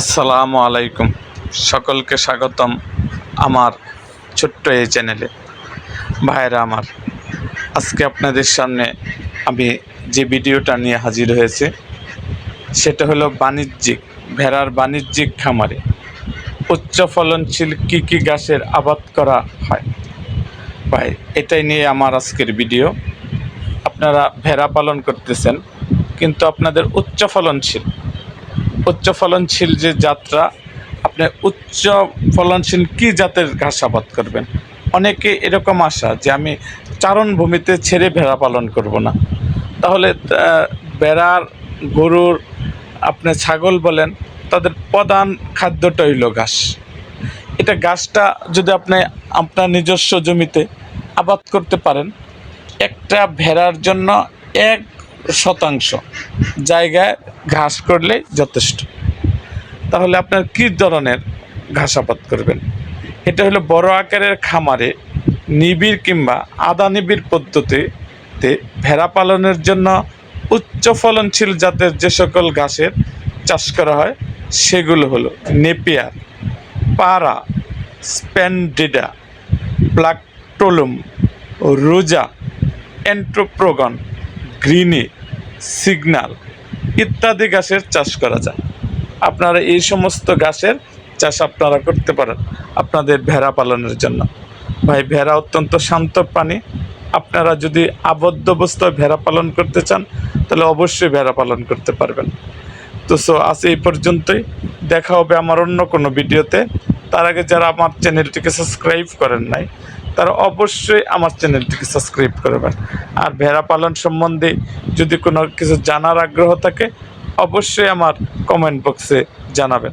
আসসালামু আলাইকুম। সকলকে স্বাগতম আমার ছোট্ট এই চ্যানেলে। ভাইরা আমার, আজকে আপনাদের সামনে আমি যে ভিডিওটা নিয়ে হাজির হয়েছে, সেটা হলো বাণিজ্যিক, ভেড়ার বাণিজ্যিক খামারে উচ্চ ফলনশীল কী কী গাছের আবাদ করা হয়। ভাই, এটাই নিয়ে আমার আজকের ভিডিও। আপনারা ভেড়া পালন করতেছেন, কিন্তু আপনাদের উচ্চ ফলনশীল উচ্চ ফলনশীল যে যাত্রা, আপনি উচ্চ ফলনশীল কি জাতের ঘাস আবাদ করবেন? অনেকে এরকম আশা যে আমি চারণ ভূমিতে ছেড়ে ভেড়া পালন করব না। তাহলে ভেড়ার, গরুর, আপনি ছাগল বলেন, তাদের প্রধান খাদ্যটা হইল ঘাস। এটা গাছটা যদি আপনি আপনার নিজস্ব জমিতে আবাদ করতে পারেন, একটা ভেড়ার জন্য এক শতাংশ। জায়গায় ঘাস করলে যথেষ্ট। তাহলে আপনার কী ধরনের ঘাস আবাদ করবেন? এটা হলো বড় আকারের খামারে নিবিড় কিংবা আদা নিবিড় পদ্ধতিতে ভেড়া পালনের জন্য উচ্চ ফলনশীল জাতের যে সকল ঘাসের চাষ করা হয়, সেগুলো হলো নেপিয়ার, পারা, স্প্যান্ডিডা, প্লাকটোলুম, রোজা, এন্ট্রোপ্রোগন গ্রিনি, সিগনাল ইত্যাদি গাছের চাষ করা যায়। আপনারা এই সমস্ত গাছের চাষ আপনারা করতে পারেন আপনাদের ভেড়া পালনের জন্য। ভাই, ভেড়া অত্যন্ত শান্ত প্রাণী। আপনারা যদি আবদ্ধ অবস্থায় ভেড়া পালন করতে চান, তাহলে অবশ্যই ভেড়া পালন করতে পারবেন। তো সো, আজ এই পর্যন্তই। দেখা হবে আমার অন্য কোনো ভিডিওতে। তার আগে যারা আমার চ্যানেলটিকে সাবস্ক্রাইব করেন নাই তারা অবশ্যই আমার চ্যানেলটিকে সাবস্ক্রাইব করবেন। আর ভেড়া পালন সম্বন্ধে যদি কোনো কিছু জানার আগ্রহ থাকে, অবশ্যই আমার কমেন্ট বক্সে জানাবেন।